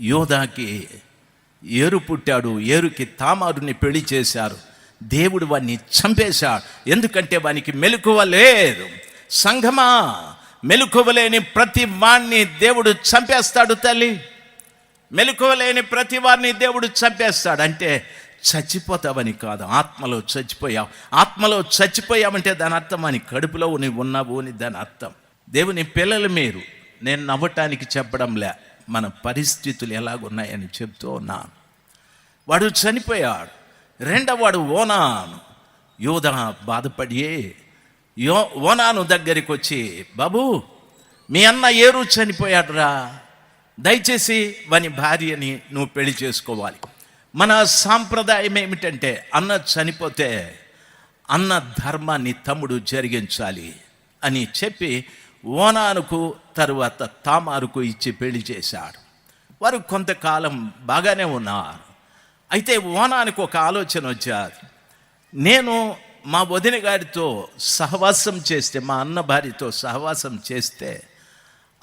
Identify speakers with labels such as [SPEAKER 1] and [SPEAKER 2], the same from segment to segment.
[SPEAKER 1] యోధాకి ఏరు పుట్టాడు ఏరుకి తామారుని పెళ్ళి చేశారు. దేవుడు వాడిని చంపేశాడు. ఎందుకంటే వానికి మెలకువ లేదు. సంఘమా మెలకువలేని ప్రతి వాణ్ణి దేవుడు చంపేస్తాడు తల్లి. మెలకువలేని ప్రతి వారిని దేవుడు చంపేస్తాడు. అంటే చచ్చిపోతావని కాదు ఆత్మలో చచ్చిపోయావు. ఆత్మలో చచ్చిపోయావంటే దాని అర్థం అని కడుపులో నీ ఉన్నావు అని దాని అర్థం. దేవుని పిల్లలు మీరు నేను నవ్వటానికి చెప్పడంలే. మన పరిస్థితులు ఎలాగున్నాయని చెప్తూ ఉన్నాను. వాడు చనిపోయాడు. రెండవ వాడు ఓనాను. యోధ బాధపడి యో ఓనాను దగ్గరికి వచ్చి బాబు మీ అన్న ఏరు చనిపోయాడురా. దయచేసి వాని భార్యని నువ్వు పెళ్ళి చేసుకోవాలి. మన సాంప్రదాయం ఏమిటంటే అన్న చనిపోతే అన్న ధర్మాన్ని తమ్ముడు జరిగించాలి అని చెప్పి ఓనానుకు తరువాత తామారుకు ఇచ్చి పెళ్ళి చేశాడు. వారు కొంతకాలం బాగానే ఉన్నారు. అయితే ఓనానికి ఒక ఆలోచన వచ్చారు నేను మా వదిన గారితో సహవాసం చేస్తే మా అన్న భార్యతో సహవాసం చేస్తే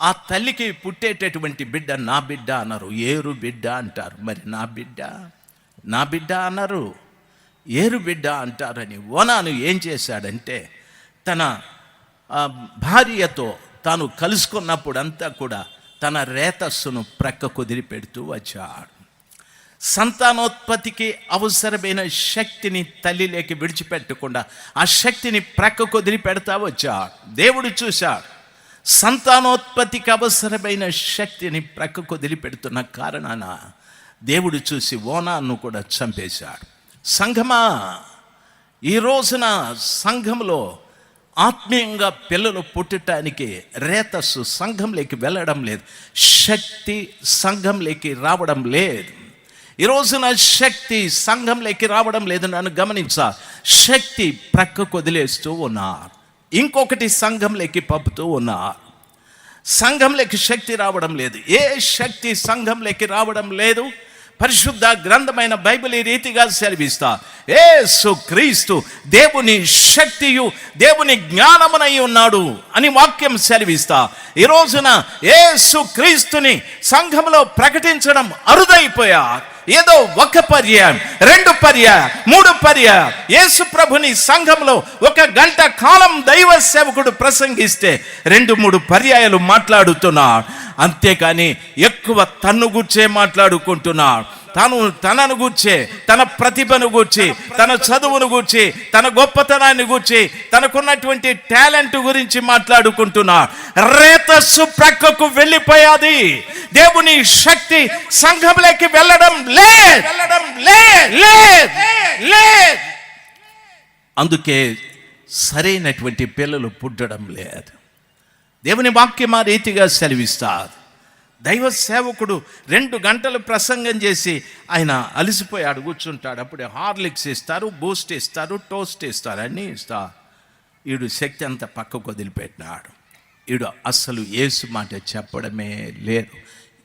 [SPEAKER 1] ఆ తల్లికి పుట్టేటటువంటి బిడ్డ నా బిడ్డ అన్నారు ఏరు బిడ్డ అంటారు. మరి నా బిడ్డ? నా బిడ్డ అన్నారు ఏరు బిడ్డ అంటారని ఓనాను ఏం చేశాడంటే తన భార్యతో తాను కలుసుకున్నప్పుడు అంతా కూడా తన రేతస్సును ప్రక్క కుదిరి పెడుతూ వచ్చాడు. సంతానోత్పత్తికి అవసరమైన శక్తిని తల్లిలోకి విడిచిపెట్టకుండా ఆ శక్తిని ప్రక్క కుదిరి పెడతా వచ్చాడు. దేవుడు చూశాడు. సంతానోత్పత్తికి అవసరమైన శక్తిని ప్రక్క ప్రక్కకు వదిలిపెడుతున్న కారణాన దేవుడు చూసి ఓనాను కూడా చంపేశాడు. సంఘమా ఈ రోజున సంఘంలో ఆత్మీయంగా పిల్లలు పుట్టడానికి రేతస్సు సంఘంలోకి వెళ్ళడం లేదు. శక్తి సంఘంలోకి రావడం లేదు. ఈ రోజున శక్తి సంఘంలోకి రావడం లేదు నన్ను గమనించా. శక్తి ప్రక్కకు వదిలేస్తూ ఉన్నారు. ఇంకొకటి సంఘంలోకి పంపుతూ ఉన్నారు. సంఘంలోకి శక్తి రావడం లేదు. ఏ శక్తి సంఘంలోకి రావడం లేదు? పరిశుద్ధ గ్రంథమైన బైబిల్ ఈ రీతిగా సెలవిస్తా. ఏసు క్రీస్తు దేవుని శక్తియు దేవుని జ్ఞానమునై ఉన్నాడు అని వాక్యం సెలవిస్తా. ఈ రోజున ఏసు క్రీస్తుని సంఘంలో ప్రకటించడం అరుదైపోయా ఏదో ఒక పర్యాయం రెండు పర్యాయం మూడు పర్యాయం. యేసు ప్రభుని సంఘంలో ఒక గంట కాలం దైవ సేవకుడు ప్రసంగిస్తే రెండు మూడు పర్యాయాలు మాట్లాడుతున్నాడు అంతేకాని ఎక్కువ తన్ను గుర్చే మాట్లాడుకుంటున్నాడు తాను తనను గూర్చే తన ప్రతిభను గూర్చి తన చదువును గూర్చి తన గొప్పతనాన్ని గూర్చి తనకున్నటువంటి టాలెంట్ గురించి మాట్లాడుకుంటున్నా. రేతస్సు ప్రక్కకు వెళ్ళిపోయాది. దేవుని శక్తి సంఘంలోకి వెళ్ళడం లే వెళ్ళడం లే లే లే అందుకే సరైనటువంటి పిల్లలు పుట్టడం లేదు. దేవుని వాక్యం ఆ రీతిగా సెలవిస్తారు. దైవ సేవకుడు రెండు గంటలు ప్రసంగం చేసి ఆయన అలసిపోయాడు కూర్చుంటాడు. అప్పుడే హార్లిక్స్ ఇస్తారు బూస్ట్ ఇస్తారు టోస్ట్ ఇస్తారు అన్నీ ఇస్తారు ఈడు శక్తి అంతా పక్కకు వదిలిపెట్టినాడు. ఈడు అస్సలు యేసు మాట చెప్పడమే లేదు.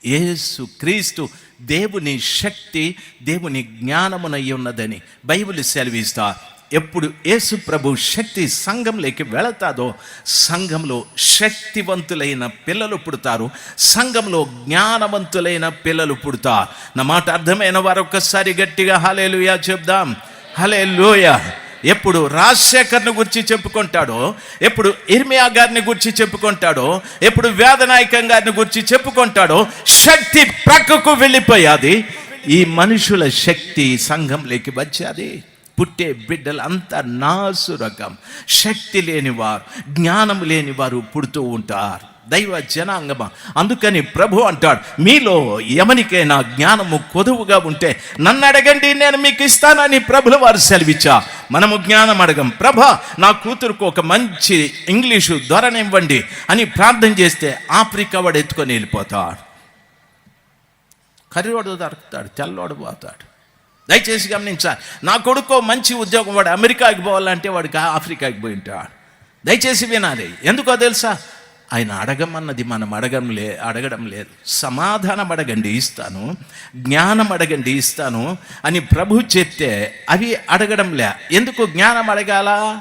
[SPEAKER 1] యేసు క్రీస్తు దేవుని శక్తి దేవుని జ్ఞానమునై ఉన్నదని బైబిల్ సెలవిస్తా. ఎప్పుడు యేసు ప్రభు శక్తి సంఘంలోకి వెళతాదో సంఘంలో శక్తివంతులైన పిల్లలు పుడతారు సంఘంలో జ్ఞానవంతులైన పిల్లలు పుడతారు. నా మాట అర్థమైన వారు ఒక్కసారి గట్టిగా హలేలుయా చెప్దాం. హలేలుయా ఎప్పుడు రాజశేఖర్ని గురించి చెప్పుకుంటాడో ఎప్పుడు ఇర్మియా గారిని గురించి చెప్పుకుంటాడో ఎప్పుడు వేదనాయకం గారిని గురించి చెప్పుకుంటాడో శక్తి ప్రక్కకు వెళ్ళిపోయాది. ఈ మనుషుల శక్తి సంఘంలోకి వచ్చాది. పుట్టే బిడ్డలంతా నాసు నాసురకం. శక్తి లేనివారు జ్ఞానం లేనివారు పుడుతూ ఉంటారు. దైవ జనాంగమా? అందుకని ప్రభు అంటాడు మీలో ఎవరికైనా జ్ఞానము కొదువుగా ఉంటే నన్ను అడగండి నేను మీకు ఇస్తానని ప్రభుల వారు సెలవిచ్చా. మనము జ్ఞానం అడగం ప్రభ నా కూతురుకు ఒక మంచి ఇంగ్లీషు ధరనివ్వండి అని ప్రార్థన చేస్తే ఆఫ్రికా వాడు ఎత్తుకొని వెళ్ళిపోతాడు. కర్రీవాడు దొరుకుతాడు తెల్లవాడు పోతాడు. దయచేసి గమనించాలి నా కొడుకు మంచి ఉద్యోగం వాడు అమెరికాకి పోవాలంటే వాడికి ఆఫ్రికాకి పోయి ఉంటాడు. దయచేసి వినాలి ఎందుకో తెలుసా? ఆయన అడగమన్నది మనం అడగం లే అడగడం లేదు. సమాధానం అడగండి ఇస్తాను. జ్ఞానం అడగండి ఇస్తాను అని ప్రభు చెప్తే అవి అడగడం లే. ఎందుకు జ్ఞానం అడగాల?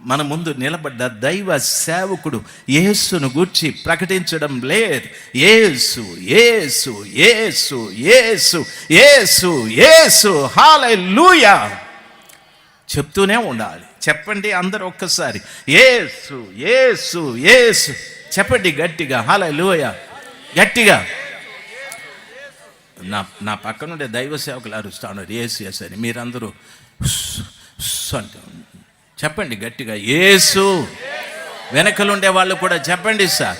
[SPEAKER 1] మన ముందు నిలబడ్డ దైవ సేవకుడు యేసును గూర్చి ప్రకటించడం లేదు. ఏసు ఏసు ఏసు ఏసు ఏసు ఏసు హాలూయా చెప్తూనే ఉండాలి. చెప్పండి అందరు ఒక్కసారి. ఏసు ఏసు ఏసు చెప్పండి గట్టిగా. హాలూయ గట్టిగా. నా నా పక్కన ఉండే దైవ సేవకులు అరుస్తా ఉన్నారు? ఏసు ఎస్ అని. మీరందరూ "ఉస్, చెప్పండి గట్టిగా. ఏసు వెనకలుండే వాళ్ళు కూడా చెప్పండి సార్.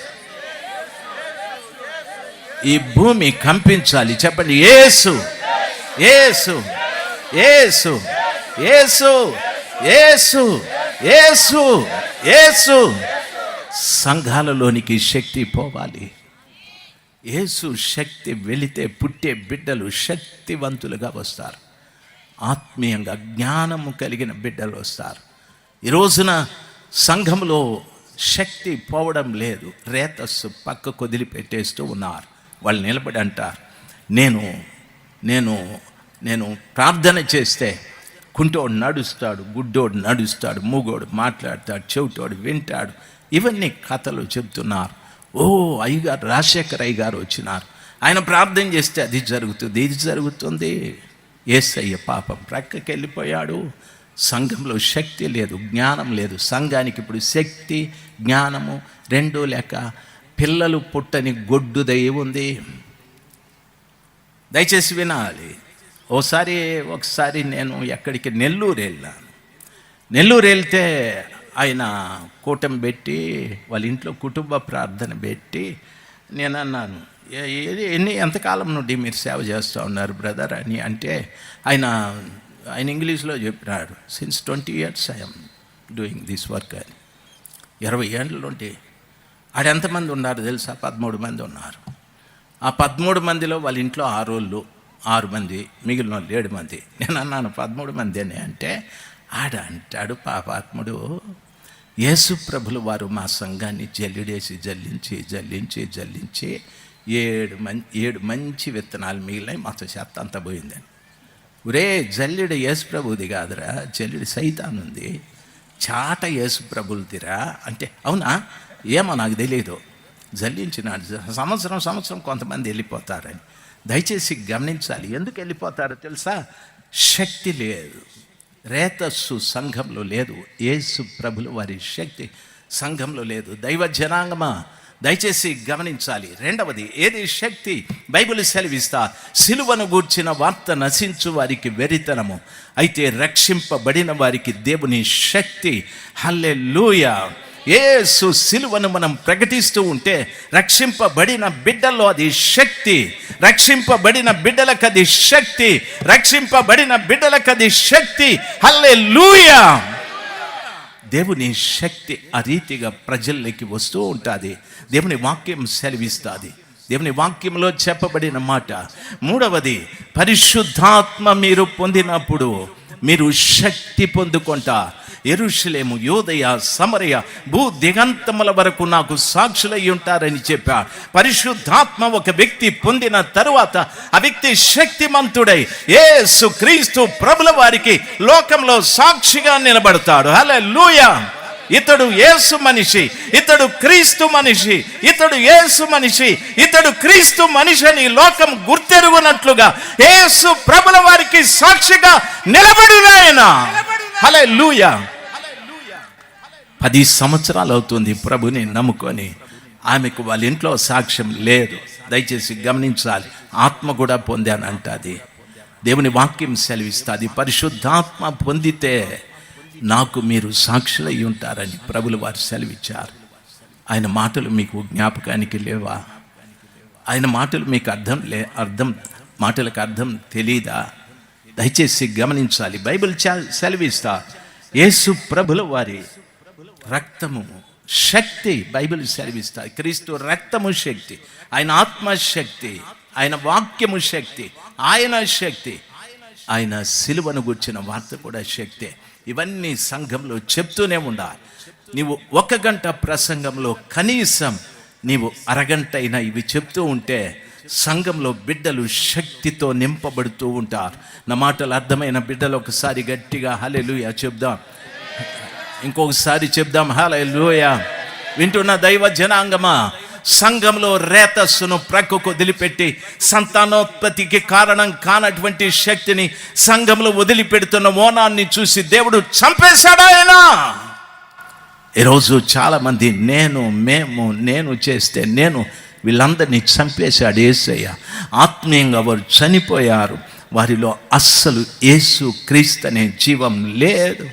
[SPEAKER 1] ఈ భూమి కంపించాలి. చెప్పండి. ఏసు ఏసు ఏసు ఏసు ఏసు ఏసు ఏసు సంఘాలలోనికి శక్తి పోవాలి. ఏసు శక్తి వెళితే పుట్టే బిడ్డలు శక్తివంతులుగా వస్తారు. ఆత్మీయంగా జ్ఞానము కలిగిన బిడ్డలు వస్తారు. ఈ రోజున సంఘంలో శక్తి పోవడం లేదు. రేతస్సు పక్కకు వదిలిపెట్టేస్తూ ఉన్నారు. వాళ్ళు నిలబడి అంటారు నేను నేను నేను ప్రార్థన చేస్తే కుంటోడు నడుస్తాడు గుడ్డోడు నడుస్తాడు మూగోడు మాట్లాడతాడు చెవిటోడు వింటాడు. ఇవన్నీ కథలు చెప్తున్నారు ఓ అయ్యగారు రాజశేఖర్ అయ్యగారు వచ్చినారు. ఆయన ప్రార్థన చేస్తే అది జరుగుతుంది ఇది జరుగుతుంది. ఏసయ్య పాపం ప్రక్కకి వెళ్ళిపోయాడు సంఘంలో శక్తి లేదు జ్ఞానం లేదు. సంఘానికి ఇప్పుడు శక్తి జ్ఞానము రెండు లేక పిల్లలు పుట్టని గొడ్డు దయ ఉంది. దయచేసి వినాలి. ఓసారి ఒకసారి నేను ఎక్కడికి నెల్లూరు వెళ్ళాను నెల్లూరు వెళ్తే ఆయన కూటమి పెట్టి వాళ్ళ ఇంట్లో కుటుంబ ప్రార్థన పెట్టి నేను అన్నాను ఏది ఎన్ని ఎంతకాలం నుండి మీరు సేవ చేస్తూ ఉన్నారు బ్రదర్? అని అంటే ఆయన ఆయన ఇంగ్లీష్లో చెప్పినాడు since twenty years I'm doing this work అని. ఇరవై ఏళ్ళ నుండి ఆడ ఎంతమంది ఉన్నారు తెలుసా? పదమూడు మంది ఉన్నారు. ఆ పదమూడు మందిలో వాళ్ళ ఇంట్లో ఆరోళ్ళు ఆరు మంది మిగిలిన వాళ్ళు ఏడు మంది. నేను అన్నాను పదమూడు మంది అని అంటే ఆడ అంటాడు పాపాత్ముడు యేసు ప్రభులు వారు మా సంఘాన్ని జల్లిడేసి జల్లించి జల్లించి జల్లించి ఏడు మం ఏడు మంచి విత్తనాలు మిగిలినాయి మొత్తం చెత్త అంతా పోయిందని. ఒరే జల్లిడు యేసు ప్రభుది కాదురా జల్లిడు సైతానుంది. చాట యేసు ప్రభులదిరా. అంటే అవునా? ఏమో నాకు తెలియదు జల్లించినాడు. సంవత్సరం సంవత్సరం కొంతమంది వెళ్ళిపోతారని. దయచేసి గమనించాలి. ఎందుకు వెళ్ళిపోతారో తెలుసా? శక్తి లేదు. రేతస్సు సంఘంలో లేదు. యేసు ప్రభులు వారి శక్తి సంఘంలో లేదు. దైవ జనాంగమా? దయచేసి గమనించాలి. రెండవది ఏది శక్తి బైబిల్ సెలవిస్తా? సిలువను గూర్చిన వార్త నశించు వారికి వెరితనము. అయితే రక్షింపబడిన వారికి దేవుని శక్తి. హల్లే ఏసు సిలువను మనం ప్రకటిస్తూ ఉంటే రక్షింపబడిన బిడ్డల్లో అది శక్తి రక్షింపబడిన బిడ్డలకు అది శక్తి రక్షింపబడిన బిడ్డలకు అది శక్తి. హల్లే దేవుని శక్తి ఆ రీతిగా ప్రజల్లోకి వస్తూ ఉంటుంది. దేవుని వాక్యం సెలవిస్తుంది. దేవుని వాక్యంలో చెప్పబడిన మాట మూడవది పరిశుద్ధాత్మ మీరు పొందినప్పుడు మీరు శక్తి పొందుకుంటా ఎరుషలేము యోదయ సమరయ భూ దిగంతముల వరకు నాకు సాక్షులై ఉంటారని చెప్పా పరిశుద్ధాత్మ ఒక వ్యక్తి పొందిన తరువాత ఆ వ్యక్తి శక్తిమంతుడై యేసు క్రీస్తు ప్రభుల వారికి లోకంలో సాక్షిగా నిలబడతాడు. హలే ఇతడు యేసు మనిషి ఇతడు క్రీస్తు మనిషి ఇతడు యేసు మనిషి ఇతడు క్రీస్తు మనిషి అని లోకం గుర్తెరుగునట్లుగా యేసు ప్రభుల వారికి సాక్షిగా నిలబడినాయన. హలే పది సంవత్సరాలు అవుతుంది ప్రభుని నమ్ముకొని. ఆమెకు వాళ్ళ ఇంట్లో సాక్ష్యం లేదు. దయచేసి గమనించాలి. ఆత్మ కూడా పొందానంటది. దేవుని వాక్యం సెలవిస్తుంది. పరిశుద్ధాత్మ పొందితే నాకు మీరు సాక్షులై ఉంటారని ప్రభులు వారు సెలవిచ్చారు. ఆయన మాటలు మీకు జ్ఞాపకానికి లేవా? ఆయన మాటలు మీకు అర్థం లే అర్థం మాటలకు అర్థం తెలీదా? దయచేసి గమనించాలి. బైబిల్ చ- సెలవిస్తా. యేసు ప్రభుల వారి రక్తము. శక్తి బైబిల్ సెలవిస్తారు క్రీస్తు రక్తము శక్తి ఆయన ఆత్మశక్తి ఆయన వాక్యము శక్తి ఆయన శక్తి ఆయన సిలువను గుర్చిన వార్త కూడా శక్తే. ఇవన్నీ సంఘంలో చెప్తూనే ఉండాలి. నీవు ఒక గంట ప్రసంగంలో కనీసం నీవు అరగంట అయినా ఇవి చెప్తూ ఉంటే సంఘంలో బిడ్డలు శక్తితో నింపబడుతూ ఉంటారు. నా మాటలు అర్థమైన బిడ్డలు ఒకసారి గట్టిగా హలెలుయా చెప్దాం. ఇంకొకసారి చెప్దాం హాలూయ వింటున్న దైవ జనాంగమా? సంఘంలో రేతస్సును ప్రక్కకు వదిలిపెట్టి సంతానోత్పత్తికి కారణం కానటువంటి శక్తిని సంఘంలో వదిలిపెడుతున్న మోనాన్ని చూసి దేవుడు చంపేశాడా ఆయన? ఈరోజు చాలామంది నేను మేము నేను చేస్తే నేను వీళ్ళందరినీ చంపేశాడు ఏసయ్య. ఆత్మీయంగా వారు చనిపోయారు. వారిలో అస్సలు యేసు క్రీస్తు అనే జీవం లేదు.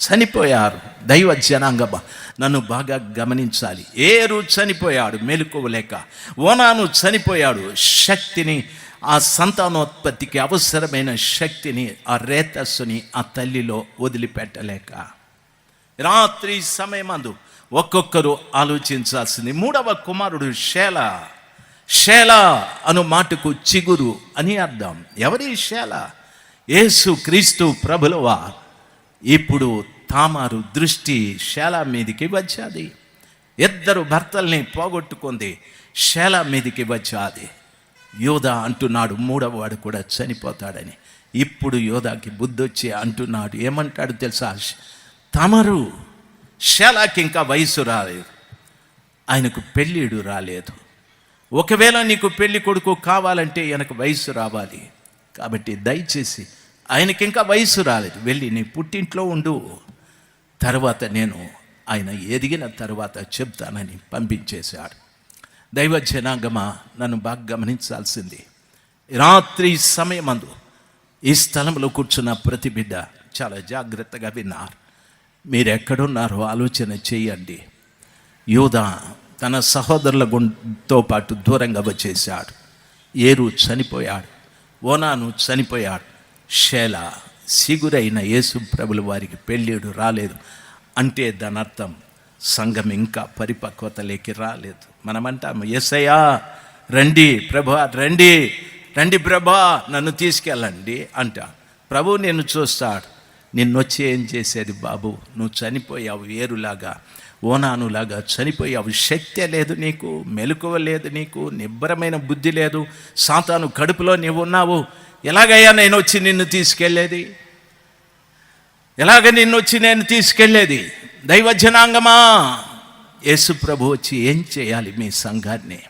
[SPEAKER 1] చనిపోయారు. దైవ జనాంగమ. నన్ను బాగా గమనించాలి. ఏరు చనిపోయాడు మెలకువలేక ఓనాను చనిపోయాడు. శక్తిని ఆ సంతానోత్పత్తికి అవసరమైన శక్తిని ఆ రేతస్సుని ఆ తల్లిలో వదిలిపెట్టలేక. రాత్రి సమయమందు ఒక్కొక్కరు ఆలోచించాల్సింది. మూడవ కుమారుడు శేల శేల అను మాటకు చిగురు అని అర్థం. ఎవరి శేల యేసు క్రీస్తు ప్రభులవా? ఇప్పుడు తామారు దృష్టి శేల మీదికి వచ్చాది ఇద్దరు భర్తల్ని పోగొట్టుకుంది శేల మీదికి వచ్చాది యోధ అంటున్నాడు మూడవవాడు కూడా చనిపోతాడని. ఇప్పుడు యోధాకి బుద్ధొచ్చి అంటున్నాడు ఏమంటాడు తెలుసా? తమరు శేలాకి ఇంకా వయసు రాలేదు. ఆయనకు పెళ్ళిడు రాలేదు. ఒకవేళ నీకు పెళ్ళి కొడుకు కావాలంటే ఆయనకు వయసు రావాలి. కాబట్టి దయచేసి ఆయనకి ఇంకా వయసు రాలేదు. వెళ్ళి నీ పుట్టింట్లో ఉండు. తర్వాత నేను ఆయన ఎదిగిన తర్వాత చెప్తానని పంపించేశాడు. దైవ జనాంగమా నన్ను బాగా గమనించాల్సింది. రాత్రి సమయమందు ఈ స్థలంలో కూర్చున్న ప్రతి బిడ్డ చాలా జాగ్రత్తగా విన్నారు. మీరు ఎక్కడున్నారో ఆలోచన చేయండి. యూద తన సహోదరుల గుంతో పాటు దూరంగా వచ్చేసాడు ఏరు చనిపోయాడు. ఓనాను చనిపోయాడు. శేల సిగురైన యేసు ప్రభుల వారికి పెళ్ళిడు రాలేదు. అంటే దాని అర్థం సంఘం ఇంకా పరిపక్వతలేకి రాలేదు. మనమంటాము ఎస్ఐయా రండి ప్రభా రండి రండి ప్రభా నన్ను తీసుకెళ్ళండి అంట. ప్రభు నేను చూస్తాడు. నిన్నొచ్చి ఏం చేసేది బాబు? నువ్వు చనిపోయావు ఏరులాగా ఓనానులాగా చనిపోయావు. శక్తి లేదు నీకు మెలకువ లేదు నీకు నిబ్బరమైన బుద్ధి లేదు. సాతాను కడుపులో నీవు ఉన్నావు ఎలాగయ్యా నేను వచ్చి నిన్ను తీసుకెళ్ళేది? ఎలాగ నిన్ను వచ్చి నేను తీసుకెళ్ళేది? దైవజనాంగమా యేసు ప్రభు వచ్చి ఏం చేయాలి మీ సంఘాన్ని?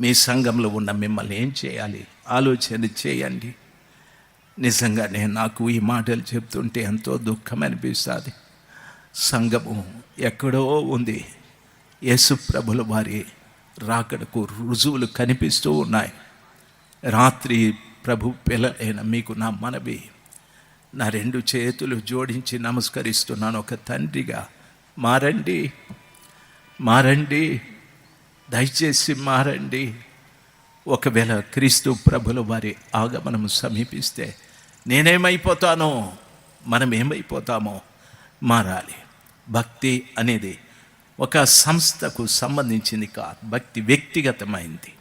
[SPEAKER 1] మీ సంఘంలో ఉన్న మిమ్మల్ని ఏం చేయాలి? ఆలోచన చేయండి. నిజంగానే నాకు ఈ మాటలు చెప్తుంటే ఎంతో దుఃఖం అనిపిస్తుంది. సంఘము ఎక్కడో ఉంది. యేసు ప్రభుల వారి రాకడకు రుజువులు కనిపిస్తూ ఉన్నాయి. రాత్రి ప్రభు పిల్లలైన మీకు నా మనవి నా రెండు చేతులు జోడించి నమస్కరిస్తున్నాను. ఒక తండ్రిగా మారండి మారండి దయచేసి మారండి. ఒకవేళ క్రీస్తు ప్రభుల వారి ఆగమనం సమీపిస్తే నేనేమైపోతానో మనం ఏమైపోతామో మారాలి. భక్తి అనేది ఒక సంస్థకు సంబంధించింది కాదు భక్తి వ్యక్తిగతమైంది.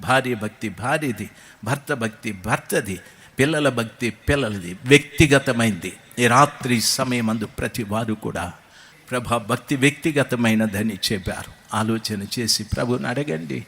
[SPEAKER 1] భార్య భక్తి భార్యది భర్త భక్తి భర్తది పిల్లల భక్తి పిల్లలది వ్యక్తిగతమైంది. ఈ రాత్రి సమయమందు ప్రతి వారు కూడా ప్రభా భక్తి వ్యక్తిగతమైనదని చెప్పారు. ఆలోచన చేసి ప్రభుని అడగండి.